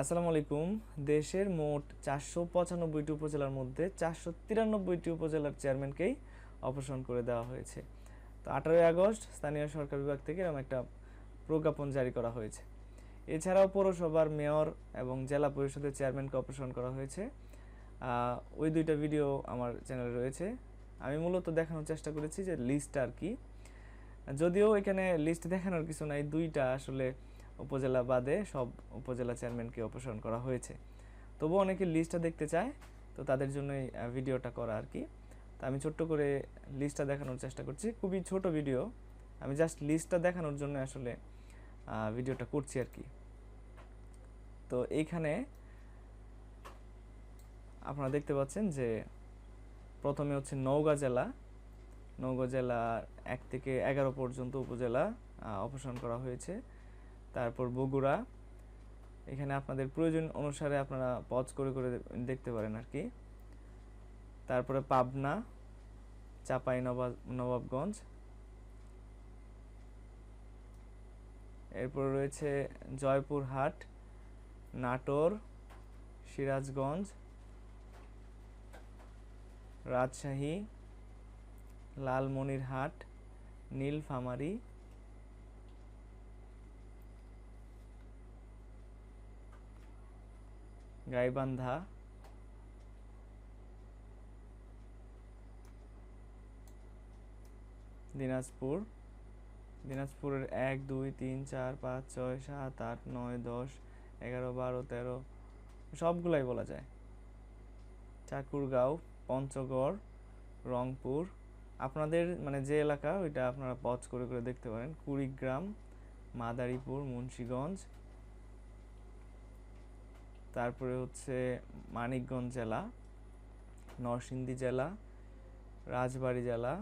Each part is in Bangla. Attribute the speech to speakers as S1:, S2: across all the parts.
S1: আসসালামু আলাইকুম দেশের মোট চারশো পঁচানব্বইটি উপজেলার মধ্যে চারশো তিরানব্বইটি উপজেলার চেয়ারম্যানকেই অপসারণ করে দেওয়া হয়েছে তো আঠারোই আগস্ট স্থানীয় সরকার বিভাগ থেকে এরকম একটা প্রজ্ঞাপন জারি করা হয়েছে এছাড়াও পৌরসভার মেয়র এবং জেলা পরিষদের চেয়ারম্যানকে অপসারণ করা হয়েছে ওই দুইটা ভিডিও আমার চ্যানেলে রয়েছে আমি মূলত দেখানোর চেষ্টা করেছি যে লিস্ট আর কি যদিও এখানে লিস্ট দেখানোর কিছু নাই দুইটা আসলে উপজেলা বাদে সব উপজেলা চেয়ারম্যানকে অপসারণ করা হয়েছে তবু অনেকে লিস্টটা দেখতে চায় তো তাদের জন্যই ভিডিওটা করা আর কি তো আমি ছোট্ট করে লিস্টটা দেখানোর চেষ্টা করছি খুবই ছোট ভিডিও আমি জাস্ট লিস্টটা দেখানোর জন্য আসলে ভিডিওটা করছি আর কি তো এইখানে আপনারা দেখতে পাচ্ছেন যে প্রথমে হচ্ছে নওগাঁ জেলা নওগাঁ জেলার এক থেকে এগারো পর্যন্ত উপজেলা অপসারণ করা হয়েছে তারপর বগুড়া এখানে আপনাদের প্রয়োজন অনুসারে আপনারা পজ করে করে দেখতে পারেন আর কি তারপরে পাবনা চাপাই নবাব নবাবগঞ্জ এরপর রয়েছে জয়পুরহাট নাটোর সিরাজগঞ্জ রাজশাহী লালমনিরহাট নীলফামারী গাইবান্ধা দিনাজপুর দিনাজপুরের এক দুই তিন চার পাঁচ ছয় সাত আট নয় দশ এগারো বারো তেরো সবগুলাই বলা যায় ঠাকুরগাঁও পঞ্চগড় রংপুর আপনাদের মানে যে এলাকা ওইটা আপনারা পজ করে করে দেখতে পারেন কুড়িগ্রাম মাদারীপুর মুন্সীগঞ্জ তারপরে হচ্ছে মানিকগঞ্জ জেলা নরসিংদী জেলা রাজবাড়ী জেলা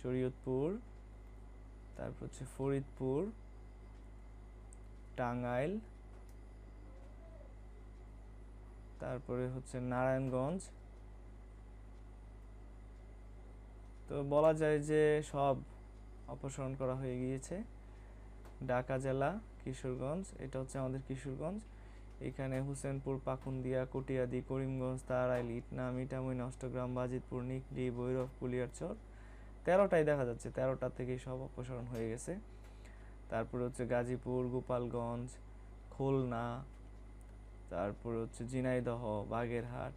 S1: শরীয়তপুর তারপর হচ্ছে ফরিদপুর টাঙ্গাইল তারপরে হচ্ছে নারায়ণগঞ্জ তো বলা যায় যে সব অপসারণ করা হয়ে গিয়েছে ঢাকা জেলা কিশোরগঞ্জ এটা হচ্ছে আমাদের কিশোরগঞ্জ এখানে হুসেনপুর পাকুন্দিয়া কুটিয়াদি করিমগঞ্জ তারাইল ইটনা মিঠামুই নষ্টগ্রাম বাজিতপুর নিকলি ভৈরব কুলিয়ারচর তেরোটাই দেখা যাচ্ছে তেরোটা থেকে সব অপসারণ হয়ে গেছে তারপরে হচ্ছে গাজীপুর গোপালগঞ্জ খুলনা তারপর হচ্ছে জিনাইদহ বাগেরহাট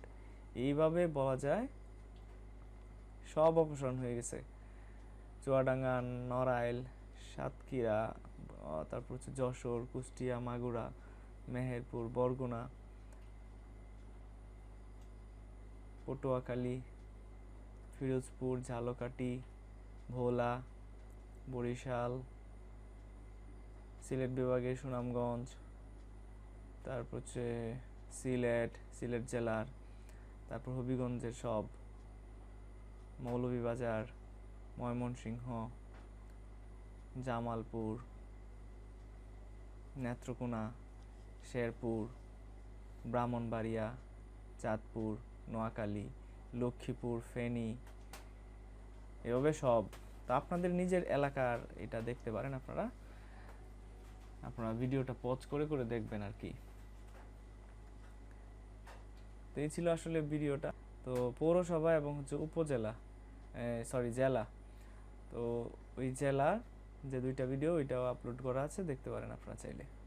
S1: এইভাবে বলা যায় সব অপসারণ হয়ে গেছে চুয়াডাঙ্গা নড়াইল সাতক্ষীরা তারপর হচ্ছে যশোর কুষ্টিয়া মাগুরা মেহেরপুর বরগুনা পটুয়াখালী ফিরোজপুর ঝালকাটি ভোলা বরিশাল সিলেট বিভাগের সুনামগঞ্জ তারপর হচ্ছে সিলেট সিলেট জেলার তারপর হবিগঞ্জের সব মৌলভীবাজার ময়মনসিংহ জামালপুর নেত্রকোনা শেরপুর ব্রাহ্মণবাড়িয়া চাঁদপুর নোয়াখালী লক্ষ্মীপুর ফেনী এভাবে সব তো আপনাদের নিজের এলাকার এটা দেখতে পারেন আপনারা আপনারা ভিডিওটা পজ করে করে দেখবেন আর কি তো এই ছিল আসলে ভিডিওটা তো পৌরসভা এবং হচ্ছে উপজেলা সরি জেলা তো ওই জেলার যে দুইটা ভিডিও ওইটাও আপলোড করা আছে দেখতে পারেন আপনারা চাইলে